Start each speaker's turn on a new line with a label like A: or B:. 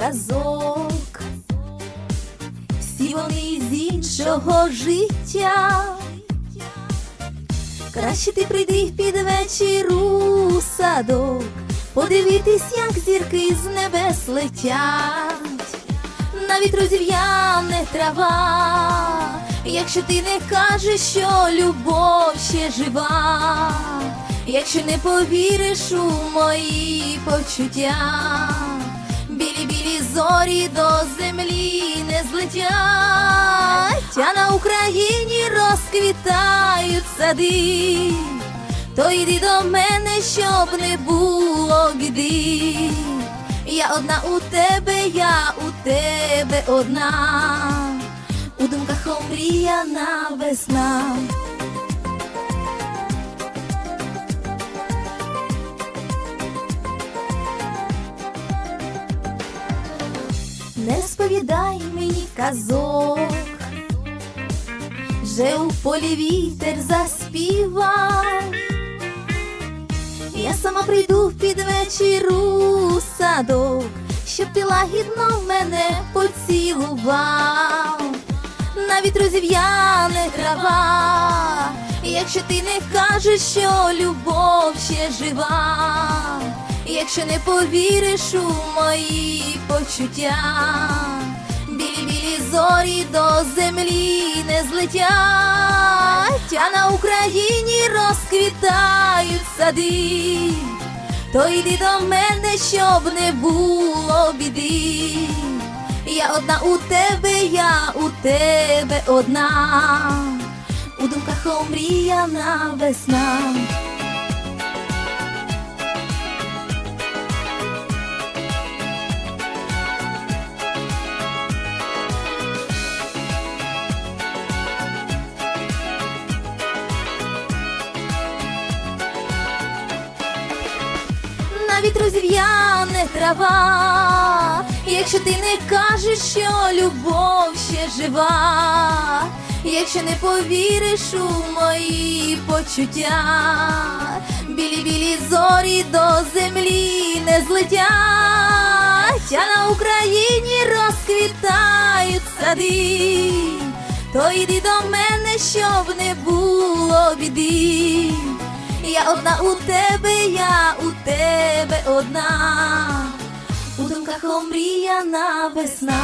A: казок, всі вони з іншого життя. Краще ти прийди під вечір у садок, подивитись, як зірки з небес летять, навіть розів'яне трава, якщо ти не кажеш, що любов ще жива, якщо не повіриш у мої почуття, білі білі зорі до землі не злетять, а на Україні розквітають сади, то йди до мене, щоб не було біди. Я одна у тебе, я у тебе одна, у думках омріяна весна. Не сповідай мені казок, вже у полі вітер заспівав. Я сама прийду під вечір у садок, щоб ти лагідно мене поцілував. Навіть розів'яне трава, якщо ти не кажеш, що любов ще жива, якщо не повіриш у мої почуття, білі білі зорі до землі не злетять, а на Україні розквітають сади, то йди до мене, щоб не було біди. Я одна у тебе, я у тебе одна, у думках омріяна весна. Навіть розів'яне трава, якщо ти не кажеш, що любов ще жива, якщо не повіриш у мої почуття, білі білі зорі до землі не злетять, а на Україні розквітають сади, то йди до мене, щоб не було біди. Я одна у тебе, я у тебе одна, у думках омріяна весна.